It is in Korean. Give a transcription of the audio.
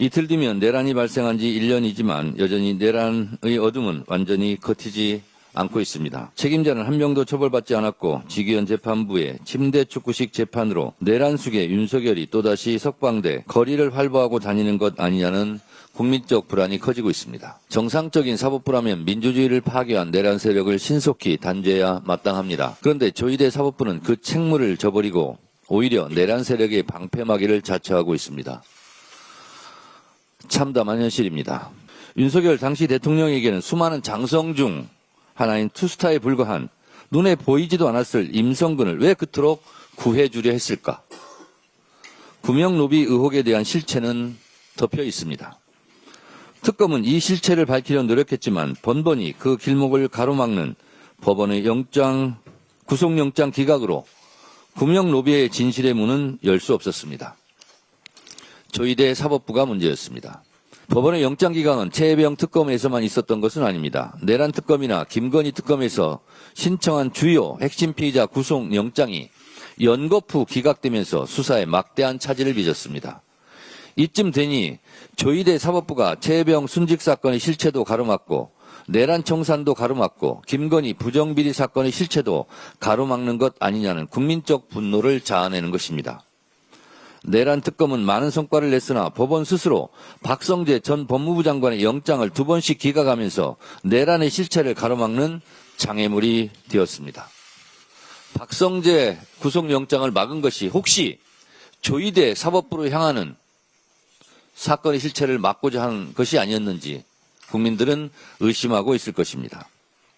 이틀 뒤면 내란이 발생한 지 1년이지만 여전히 내란의 어둠은 완전히 걷히지 않고 있습니다. 책임자는 한 명도 처벌받지 않았고 지기현 재판부의 침대 축구식 재판으로 내란 숙의 윤석열이 또다시 석방돼 거리를 활보하고 다니는 것 아니냐는 국민적 불안이 커지고 있습니다. 정상적인 사법부라면 민주주의를 파괴한 내란 세력을 신속히 단죄해야 마땅합니다. 그런데 조희대 사법부는 그 책무를 저버리고 오히려 내란 세력의 방패막이를 자처하고 있습니다. 참담한 현실입니다. 윤석열 당시 대통령에게는 수많은 장성 중 하나인 투스타에 불과한 눈에 보이지도 않았을 임성근을 왜 그토록 구해주려 했을까? 구명 로비 의혹에 대한 실체는 덮여 있습니다. 특검은 이 실체를 밝히려 노력했지만 번번이 그 길목을 가로막는 법원의 영장, 구속영장 기각으로 구명 로비의 진실의 문은 열 수 없었습니다. 조희대 사법부가 문제였습니다. 법원의 영장 기각은 최혜병 특검에서만 있었던 것은 아닙니다. 내란 특검이나 김건희 특검에서 신청한 주요 핵심 피의자 구속 영장이 연거푸 기각되면서 수사에 막대한 차질을 빚었습니다. 이쯤 되니 조희대 사법부가 최혜병 순직 사건의 실체도 가로막고 내란 청산도 가로막고 김건희 부정비리 사건의 실체도 가로막는 것 아니냐는 국민적 분노를 자아내는 것입니다. 내란 특검은 많은 성과를 냈으나 법원 스스로 박성재 전 법무부 장관의 영장을 두 번씩 기각하면서 내란의 실체를 가로막는 장애물이 되었습니다. 박성재 구속영장을 막은 것이 혹시 조희대 사법부로 향하는 사건의 실체를 막고자 하는 것이 아니었는지 국민들은 의심하고 있을 것입니다.